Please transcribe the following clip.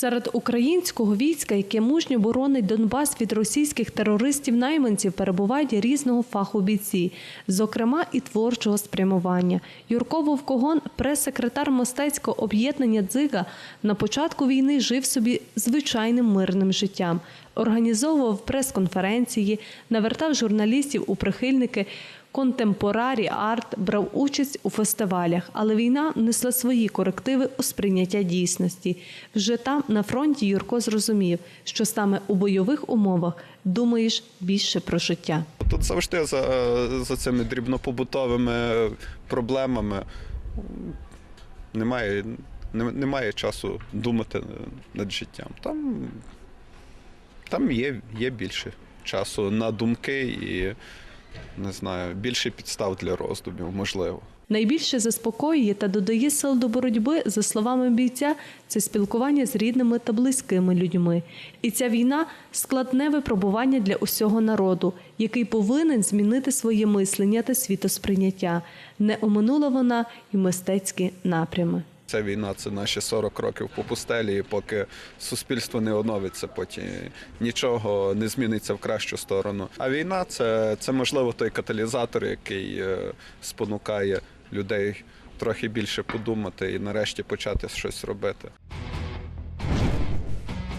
Серед українського війська, яке мужньо боронить Донбас від російських терористів-найманців, перебувають різного фаху бійці, зокрема і творчого спрямування. Юрко Вовкогон, прес-секретар мистецького об'єднання «Дзига», на початку війни жив собі звичайним мирним життям, організовував прес-конференції, навертав журналістів у прихильники контемпорарі арт, брав участь у фестивалях, але війна несла свої корективи у сприйняття дійсності. Вже там, на фронті, Юрко зрозумів, що саме у бойових умовах думаєш більше про життя. Тут завжди за, за цими дрібнопобутовими проблемами немає, немає часу думати над життям. Там, там є, є більше часу на думки і не знаю, більше підстав для роздумів, можливо. Найбільше заспокоює та додає сил до боротьби, за словами бійця, це спілкування з рідними та близькими людьми. І ця війна складне випробування для усього народу, який повинен змінити своє мислення та світосприйняття. Не оминула вона і мистецькі напрями. Ця війна це наші 40 років по пустелі, і поки суспільство не оновиться, потім нічого не зміниться в кращу сторону. А війна це, це можливо той каталізатор, який е, спонукає людей трохи більше подумати і нарешті почати щось робити.